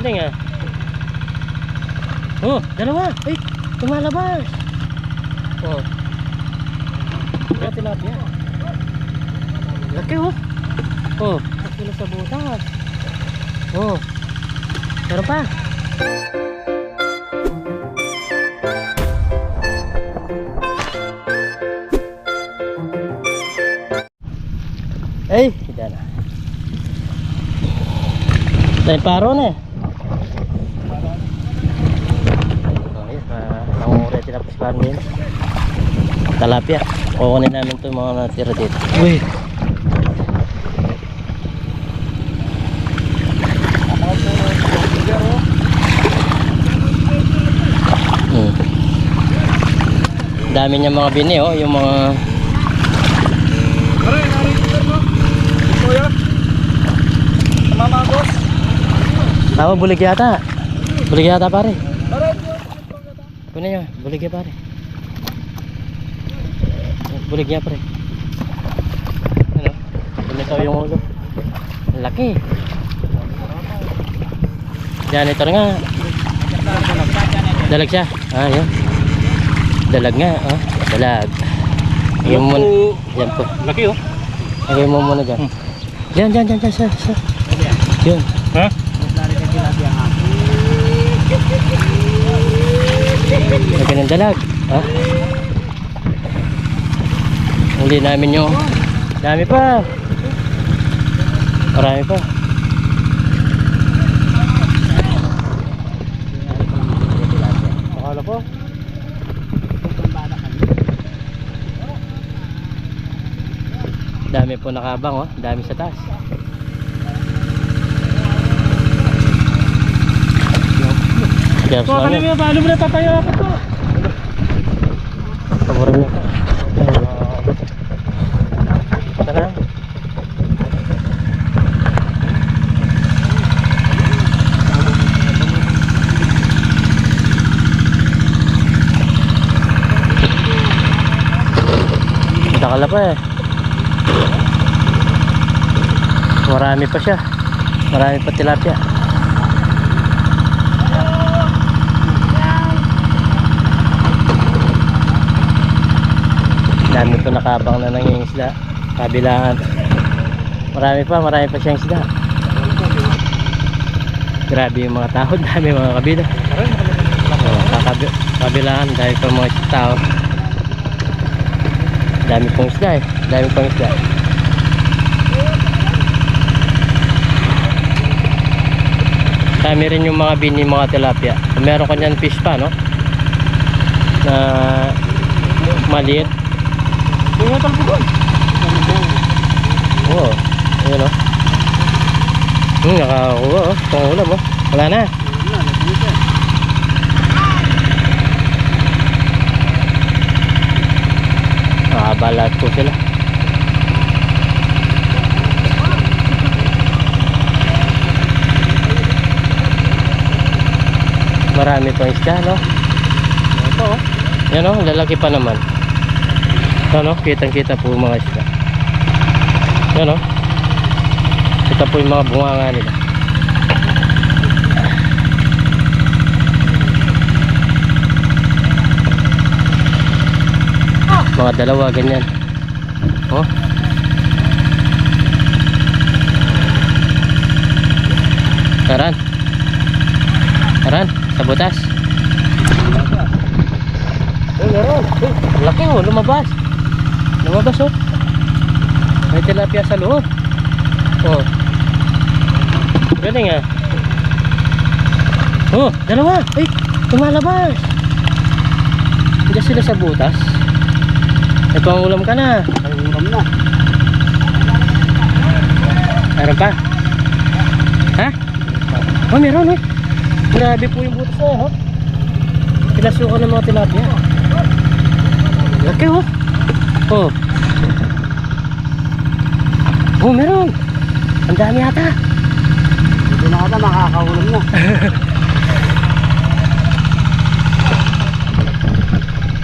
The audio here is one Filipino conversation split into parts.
Galing ah. Oh, dalawa. Ay, tumalabas. Oh. Kaya tilapia. Laki oh. Oh, sila sa butas. Oh. Meron pa. Ay, hindi na. Dahil paro na eh. Oh, yun. Uh, Pa rin. Talapia. Kukunin namin ito mga natira dito. Uy. Hmm. Dami niya mga bini oh, yung mga Aray, ko mo. Kuya. Mama boss. Tama bulig yata. Bulig yata pare. Kunin nyo, bulig ya pare. Bulig niya pare. Ano? Bumitaw yung ulo. Laki. Janitor nga. Dalag siya. Ah, yun. Dalag nga, oh. Dalag. Yung muna. Yan po. Laki oh. Lagay mo muna dyan. Dyan, dyan, dyan, dyan, sir, sir. Yun. Lagay ng dalag. Ha? Huli namin yung dami pa. Marami pa. Akala ko. Dami po nakabang oh. Dami sa taas. Kaya So, paano mo paano mo natatayo ako to? Paborin mo. Tara. Takala pa eh. Marami pa siya. Marami pa tilapia. Dami po nakabang na ng isda. Kabilaan. Marami pa, marami pa siyang isda. Grabe yung mga tao, dami mga kabila. Oh, kakabi, kabilaan dahil pa mga tao. Dami pong isda eh. Dami pong isda. Dami rin yung mga bini, mga tilapia. Meron kanyan fish pa, no? Na maliit. Tingnan talpo doon. Oo. Ayun o. Hmm, nakakuha o. Pang ulam o. Wala na. Nakabalat po sila. Marami pang isda, no? Ito oh. Yan o, lalaki pa naman. Ano, kitang kita po mga isda. Yan o. Ito po yung mga bunganga nila. Mga dalawa, ganyan. Oh. Taran. Taran, sa butas. Laki oh, lumabas. Lumabas oh. May tilapia sa loob. Oh. Galing ah. Oh, dalawa. Ay, tumalabas. Hindi sila sa butas. Ito ang ulam ka na. Ay, ulam na. Meron pa? Ha? Oh, meron eh. Grabe po yung butas na yan, oh. Pinasukan ng mga tilapia. Laki, oh. Oh. Oh, meron. Ang dami ata. Hindi na ata makakaulam na.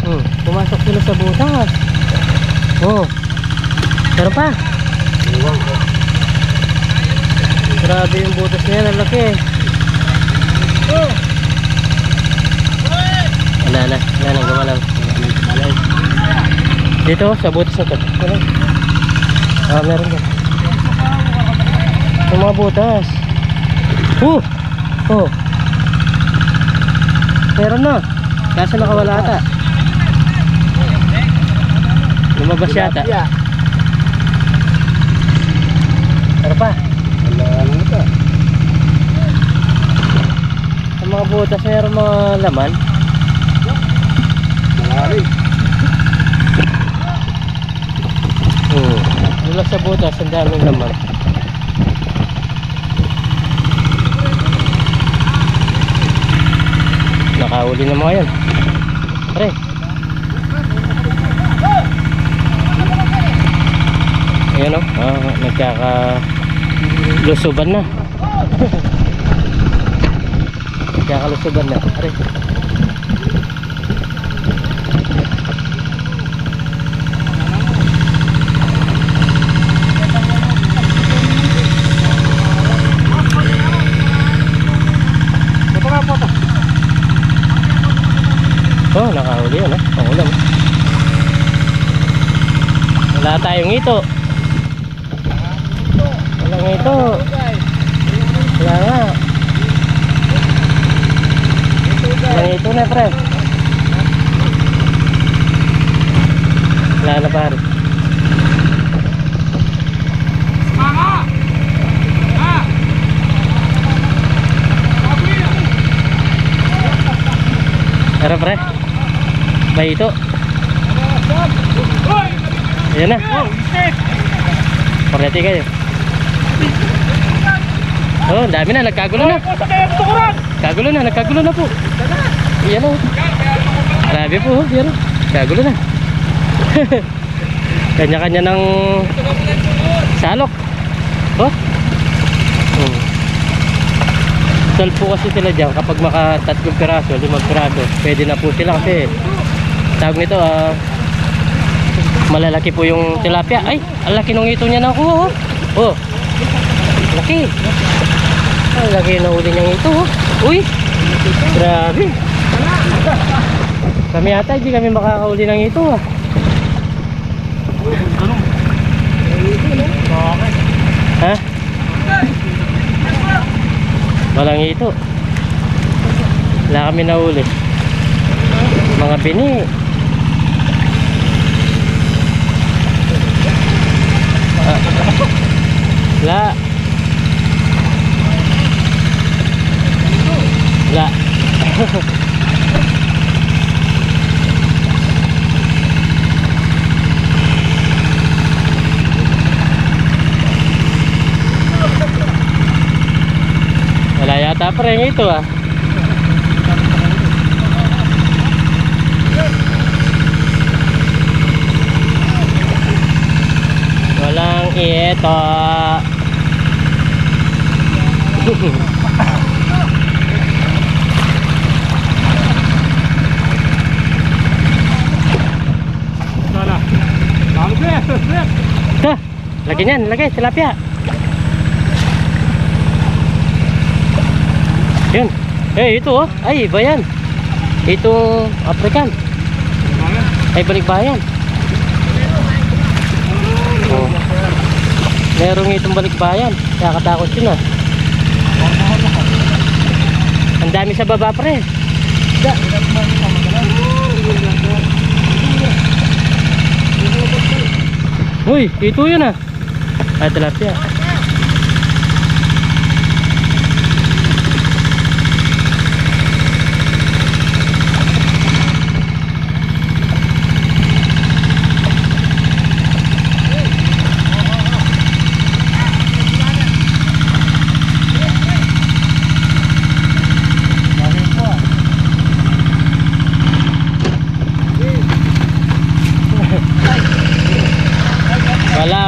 Oh, hmm, pumasok sila sa butas. Oh. Pero pa. Iwan ko. Grabe yung butas niya, ang laki. Oh. Wala na, wala na, gumalaw. Wala na, gumalaw. Dito, sa butas na to. Ano? Ah, meron din. Yung mga butas. Oh! Oh! Meron na. Kaso nakawala ata. Lumabas yata. Ano pa? Wala na ito. Sa mga butas meron mga laman. Malari. Hmm. Mula sa butas, ang daming laman. Nakauli na mga yan. Pre. Ayan o. Ah, nagkaka lusuban na. nagkakalusuban na. Pre. Ito nga po ito. Oh, nakahuli yun, ah. Pangulam. Wala tayong ito. Walang ito. Wala nga. Walang ito na, pre. Wala na, pare. Tara, pre. May ito. Ayan na. Parati kayo. Oh, dami na. Nagkagulo na. Kagulo na. Nagkagulo na po. Ayan o. Grabe po. oh. Ayan o. Kagulo na. Kanya-kanya ng salok. Oh. Hmm. Sal po kasi sila dyan kapag maka tatlong piraso, limang piraso, pwede na po sila kasi tawag nito ah malalaki po yung tilapia. Ay, ang laki nung ito niya nakuha oh. Oh. Laki. Ang laki na uli niyang ito oh. Uy. Grabe. Kami ata hindi kami makakauli ng ito ah. Ha? Walang ito. Wala kami nahuli. Mga bini. Ah. Wala. Wala. Wala yata pa rin ito ah. Walang ito. Sana. Tama ba? Ito. Lagi niyan. Lagi. Tilapia. Yun. Eh, ito oh. Ay, iba yan. Ito, African. Ay, balikbayan. Oh. Merong itong balikbayan. Nakakatakot yun ah. Ang dami sa baba pre. Uy, ito yun ah. Ay, tilapia.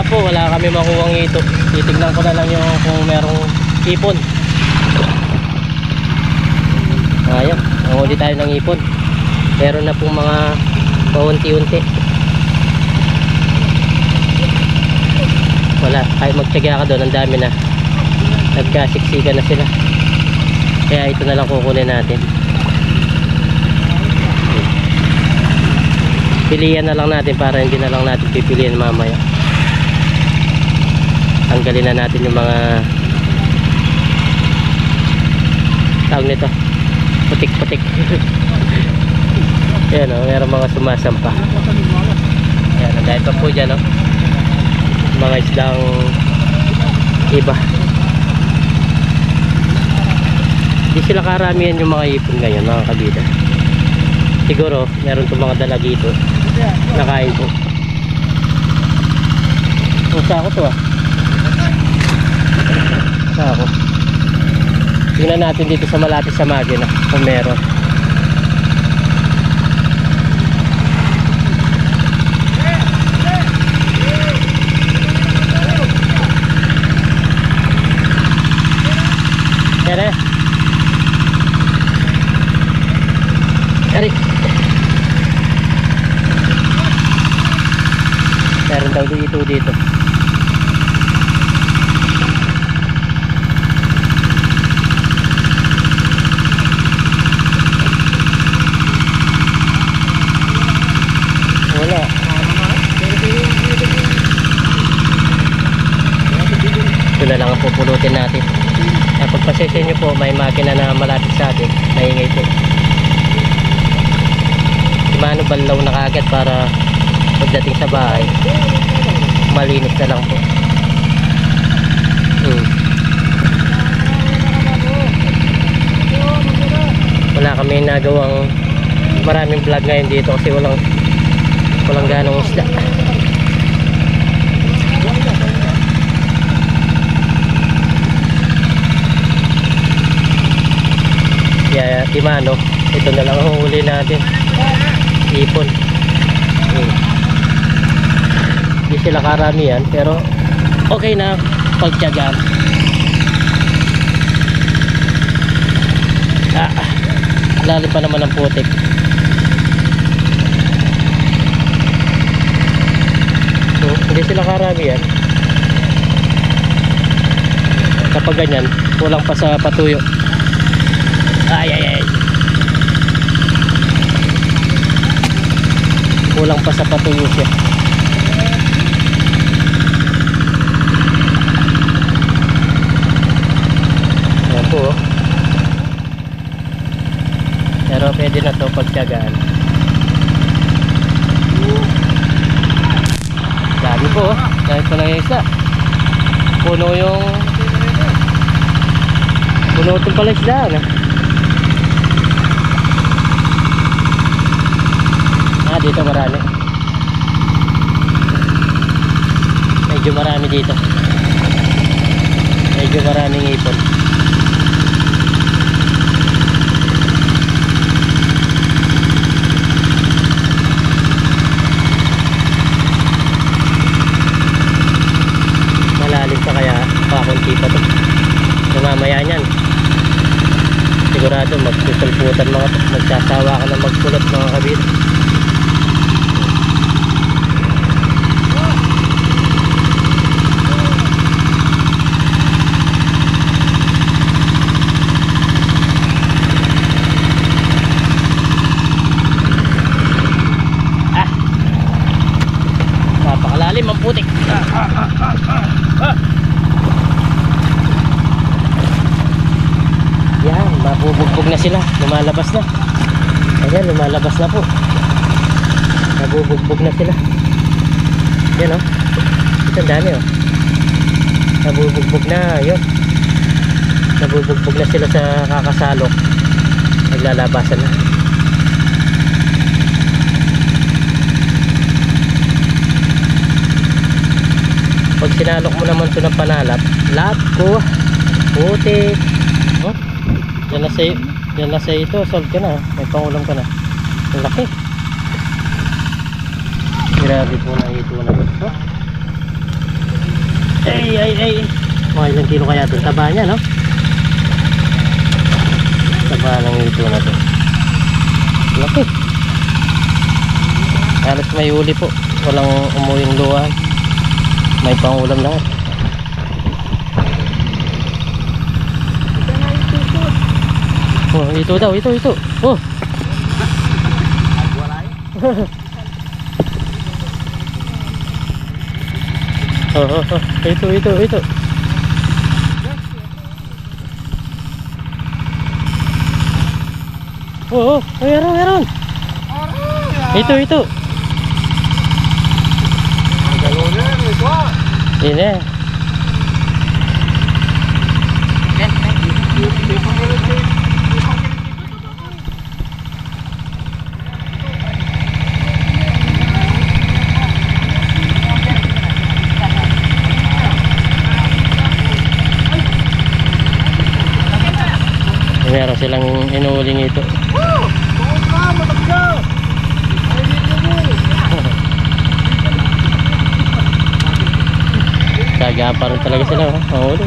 Wala wala kami makuwang ito. Titignan ko na lang yung kung merong ipon. Ayan, nanguli tayo ng ipon. Meron na pong mga paunti-unti. Wala, kahit magtyaga ka doon, ang dami na. Nagkasiksikan na sila. Kaya ito na lang kukunin natin. pilihan na lang natin para hindi na lang natin pipilian mamaya tanggalin na natin yung mga tawag nito. Putik putik yan o meron mga sumasampa. Yan dahil pa po dyan o mga isdang iba. Hindi sila karamihan yung mga ipon ngayon mga kabida. Siguro meron itong mga dala dito. Nakain po. Ang sako to ah sako tingnan natin dito sa malapit sa magina kung meron Kere. Kere. Meron daw dito dito. Wala. Ito na lang ang pupulutin natin. Kaya pagpasensya nyo po, may makina na malapit sa atin. Maingay po. Si Mano banlaw na kagad para pagdating sa bahay, malinis na lang po. Hmm. Wala kami nagawang maraming vlog ngayon dito kasi walang walang ganong isda. Kaya si Mano, ito na lang ang huli natin. Ipon. Hmm. Hindi sila karamihan pero okay na pagtyagaan. Ah, lalim pa naman ang putik. So, hindi sila karamihan. Kapag ganyan, kulang pa sa patuyo. Ay, ay, ay. Kulang pa sa patuyo siya. Ayan po. oh. Pero pwede na to pagtyagaan. Dami po. oh. Dahil po lang yung isa. Puno yung... Puno itong pala isda. Ano? Ah, dito marami. Medyo marami dito. Medyo maraming ipon. Malalim pa kaya pakunti pa to. So mamaya niyan. Sigurado magsusulputan mga. Magsasawa ka na magpulot mga kabit. Ah. Napakalalim ang putik. Yan, mabubugbog na sila. Lumalabas na. Ayan, lumalabas na po. Nabubugbog na sila. Yan oh. Ito dami oh. Nabubugbog na, yun. Nabubugbog na sila sa kakasalok. Naglalabasan na. Pag sinalok mo naman to ng panalap, lahat ko, puti. Oh, yan na sa, yan na sa ito, solve ka na. May pangulam ka na. Ang laki. Grabe po na ito na ito. Ay, ay, ay. Mga ilang kilo kaya ito. Taba niya, no? Taba ng ito na to. Laki. Halos may huli po. Walang umuwing luwan may pangulam lahat. Oh ito daw ito ito. Oh. Oh, oh, oh. ito ito ito. Oh oh. Meron meron. Ito ito. Yun eh. Meron silang inuuling ito. Woo! Tuon ka, matagya. Ay, dito mo. Tagaan pa rin talaga sila. Oh. Mahuli.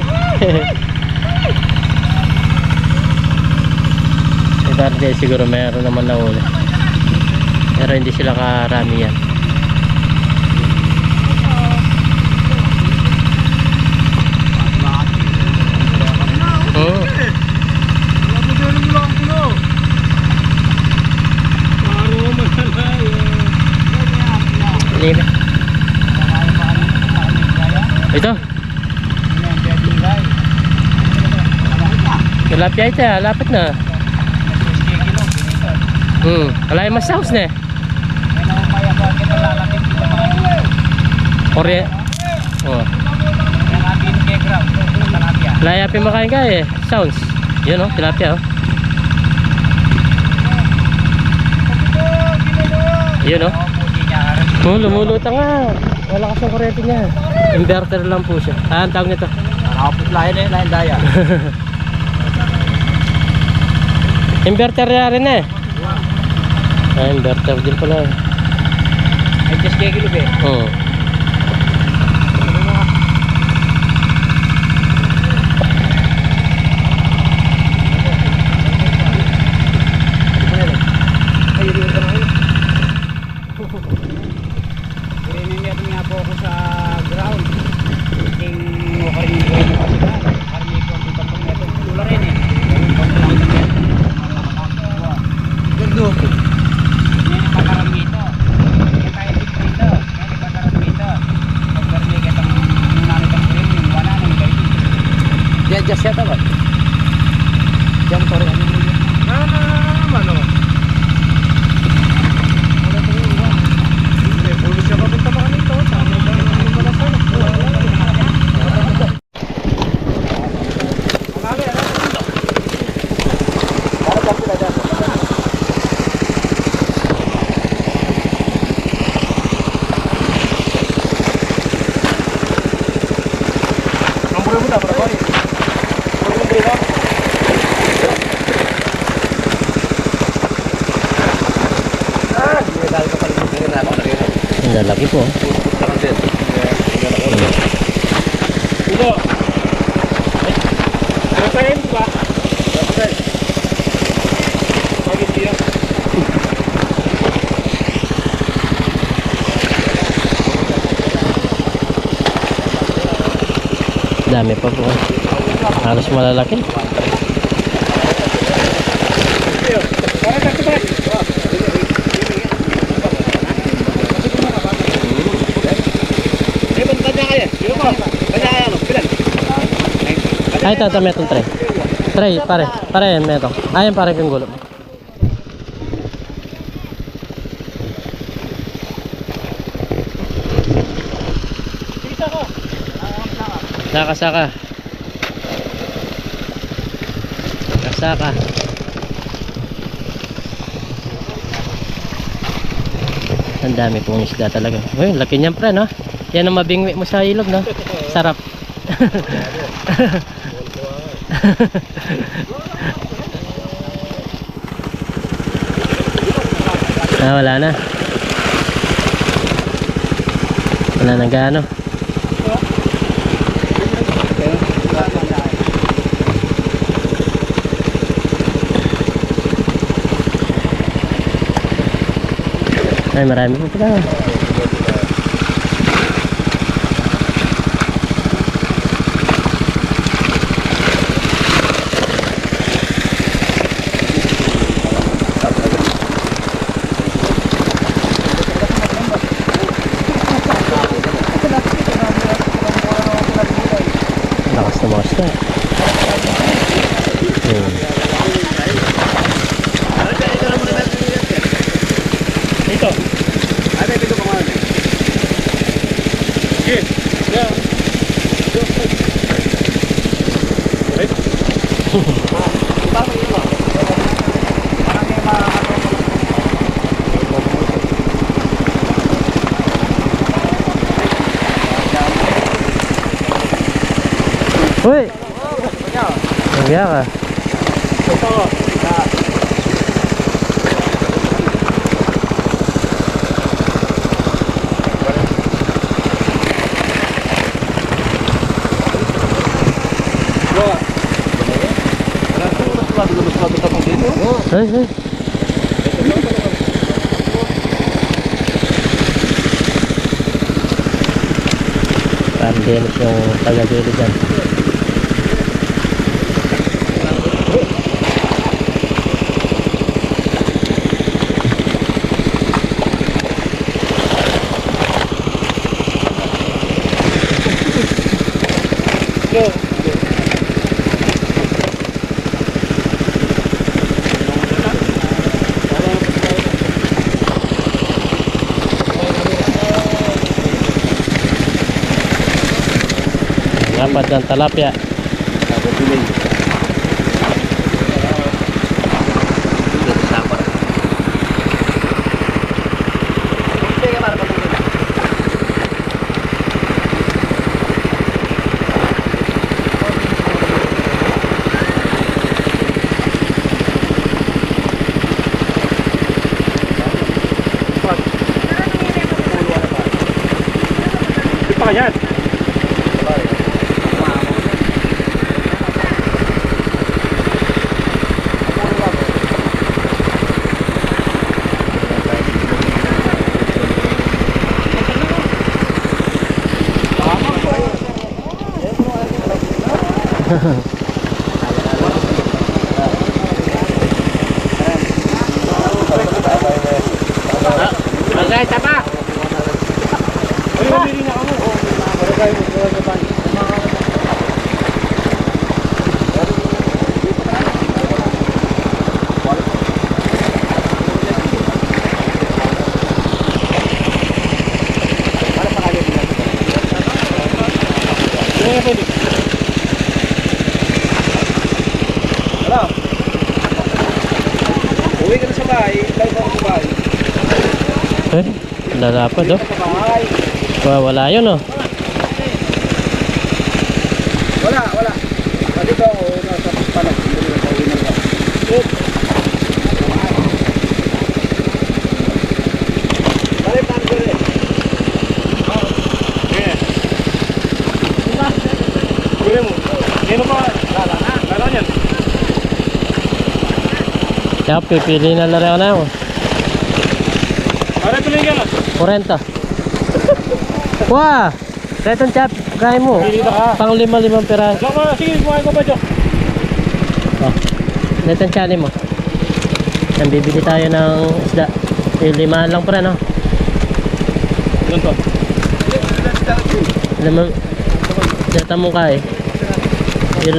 si Darde siguro meron naman na uli. Pero hindi sila karami yan. Oo. Wala mo lang kulo. Paro malalaya. Lima. Ito. Tilapia ito ah, lapit na. Hmm, kalay mas house na eh. Orye. Oh. Layapin makain ka eh. Sounds. Yun oh, tilapia oh. Yun oh. Oh, lumulutang nga. Wala kasing kuryente niya. Inverter lang po siya. Ah, ang tawag nito. Nakapit lahin eh, lahin daya. Inverter na rin eh. Ah, inverter din pala. Ay, just kaya kilo be. Oo. Pinimiyat nga po ako sa ground. Ting wakarin yung ground ko sila. Karmi ko ang tutang pang neto. Tula rin eh. Gando. Yan ang pakarami ito. Yan tayo dito dito. Yan ang pakarami ito. Pag karmi ka itong namin itong premium, wala nang kayo dito. Yan, just yata ba? Yan, sorry. Ah, ano? Ang lalaki po. Ulo. Rafael ba? Rafael. Bakit Dami pa po. Halos malalaki. Ay, ito, metong tray. Tray, pare. Pare, yan, metong. Ayan, pare kang gulo. Saka, saka. Saka. Ang dami pong isda talaga. Uy, laki niyan pre, no? Yan ang mabingwi mo sa ilog, no? Sarap. ah, wala na. Wala na gaano. Ay, marami po pala. Uy! Nagya ka. Ay, ay. Parang Dennis yung taga-dulo dyan. Dapat ng talapia. Pa Huh. lalapad oh. Sa bahay. Wah, wala yun oh. Wala, wala. Ako nasa palag. Na na. Balik tayo ko rin. Kuya mo. Sino pa? Lala na. Lala niyan. Kaya pipili na lang ako na ako. Para tuloy ka na. 40. Wah! Retong chap, kaya mo. Pili na ka. Pang lima limang piraso. Loko, sige, kumain ko ba, Jok? Oh. Retong chali mo. Yan, bibili tayo ng isda. Eh, lima lang pa rin, oh. Doon to. Limang, data mo ka eh. Yun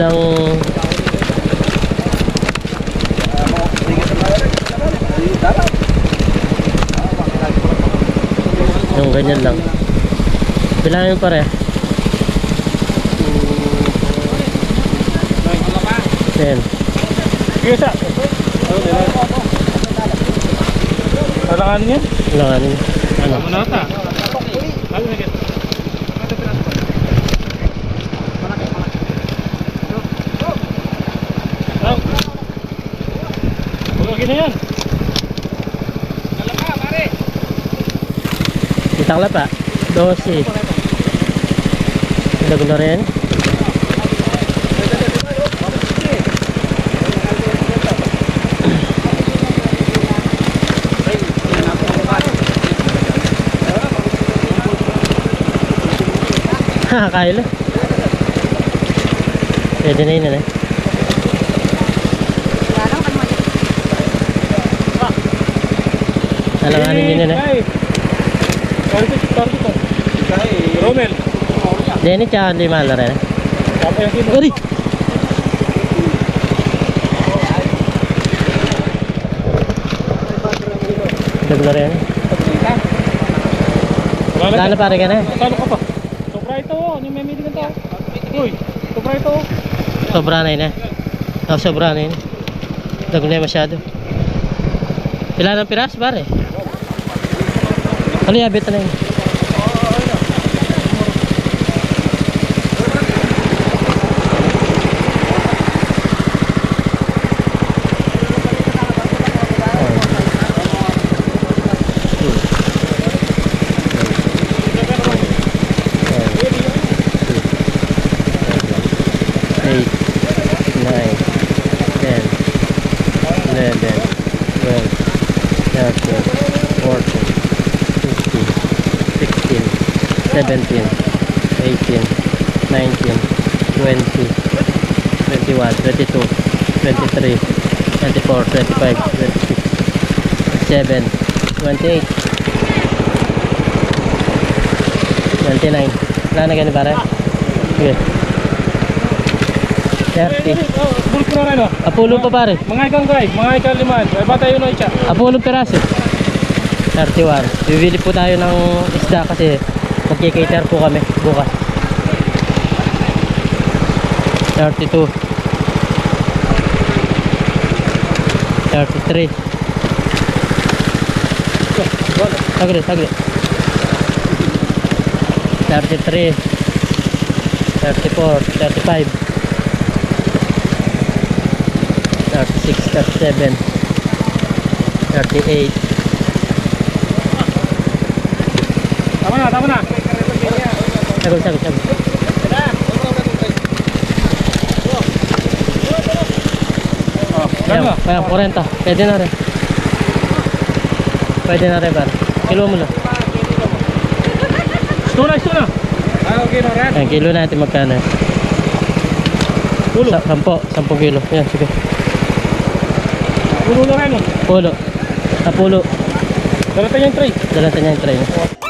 yung ganyan lang. Bilangin pa rin. Ten. Sige, sa. Talanganin yan? Langanin. Ano? Tama na ata. Ano na yan? Ano? Bulogin na yan. Kitang pa. 12. Dago na rin. Lang. Pwede na yun, eh. Alanganin yun, eh. Tsaka lima na rin. Papayasin mo. Ari! Dago na rin. Lalo pare ka na. Talo ka pa. Sobra ito, oh. ano may medigan to? Uy, sobra ito. oh. Sobra na yun eh. Oh, sobra na yun. Dago na masyado. Pila ng piras pare? Ano yabit na yun? 17, 18, 19, 20, 21, 22, 23, 24, 25, 26, 27, 28, 29. Wala na ganun pare? Sige. 30. Bulk na rin, oh. Apulo pa pare. Mga ikang guy, mga ikang liman. Ay, ba tayo na isa? Apulo peraso. 31. Bibili po tayo ng isda kasi magkikater po kami bukas. 32. 33. Saglit, saglit. 33. 34. 35. 36, 37. 38. Tama na, tama na. Sagot, sagot, sagot. Ayan, kaya 40. Pwede na rin. Pwede na rin, par. Kilo mo lang. Ito na, ito na. Ah, okay na rin. Ayan, kilo natin magkano. Ulo. Sa, sampo, sampung kilo. Ayan, sige. Ulo na rin, oh. Pulo. Sa pulo. Dala tayo yung tray. Dala niya yung tray.